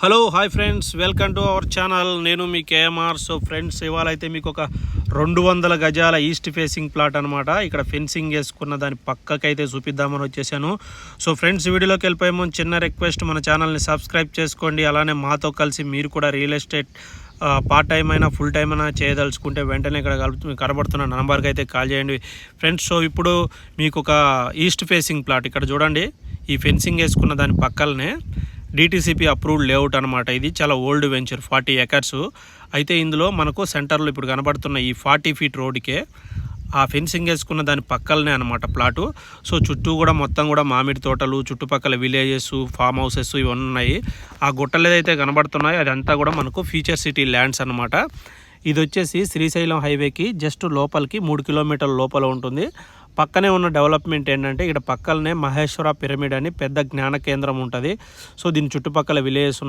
Hello hi friends welcome to our channel నేను మీ KMR so friends ఇవాళ అయితే మీకు ఒక రెండు వందల గజాల ఈస్ట్ ఫేసింగ్ ప్లాట్ అనమాట ఇక్కడ ఫెన్సింగ్ వేసుకున్న దాని పక్కకైతే చూపిద్దామని వచ్చేసాను. సో ఫ్రెండ్స్ వీడియోలోకి వెళ్ళిపోయే ముందు చిన్న రిక్వెస్ట్ మన ఛానల్ని సబ్స్క్రైబ్ చేసుకోండి. అలానే మాతో కలిసి మీరు కూడా రియల్ ఎస్టేట్ పార్ట్ టైం అయినా ఫుల్ టైం అయినా చేయదలుచుకుంటే వెంటనే ఇక్కడ కలుపు కనబడుతున్న నంబర్కి అయితే కాల్ చేయండి. ఫ్రెండ్స్ సో ఇప్పుడు మీకు ఒక ఈస్ట్ ఫేసింగ్ ప్లాట్ ఇక్కడ చూడండి. ఈ ఫెన్సింగ్ వేసుకున్న దాని పక్కలనే డిటీసీపీ అప్రూవ్డ్ లేఅవుట్ అనమాట ఇది చాలా ఓల్డ్ వెంచర్ ఫార్టీ ఎకర్స్ అయితే ఇందులో మనకు సెంటర్లో ఇప్పుడు కనబడుతున్న ఈ ఫార్టీ ఫీట్ రోడ్కే ఆ ఫెన్సింగ్ వేసుకున్న దాని పక్కలనే అనమాట ప్లాటు సో చుట్టూ కూడా మొత్తం కూడా మామిడి తోటలు చుట్టుపక్కల విలేజెస్ ఫామ్ హౌసెస్ ఇవన్నీ ఉన్నాయి. ఆ గుట్టలు ఏదైతే కనబడుతున్నాయో అదంతా కూడా మనకు ఫ్యూచర్ సిటీ ల్యాండ్స్ అనమాట ఇది వచ్చేసి శ్రీశైలం హైవేకి జస్ట్ లోపలికి మూడు కిలోమీటర్ల లోపల ఉంటుంది. పక్కనే ఉన్న డెవలప్మెంట్ ఏంటంటే ఇక్కడ పక్కనే మహేశ్వర పిరమిడ్ అని పెద్ద జ్ఞాన కేంద్రం ఉంటుంది. సో దీని చుట్టుపక్కల విలేజెస్ ఉన్న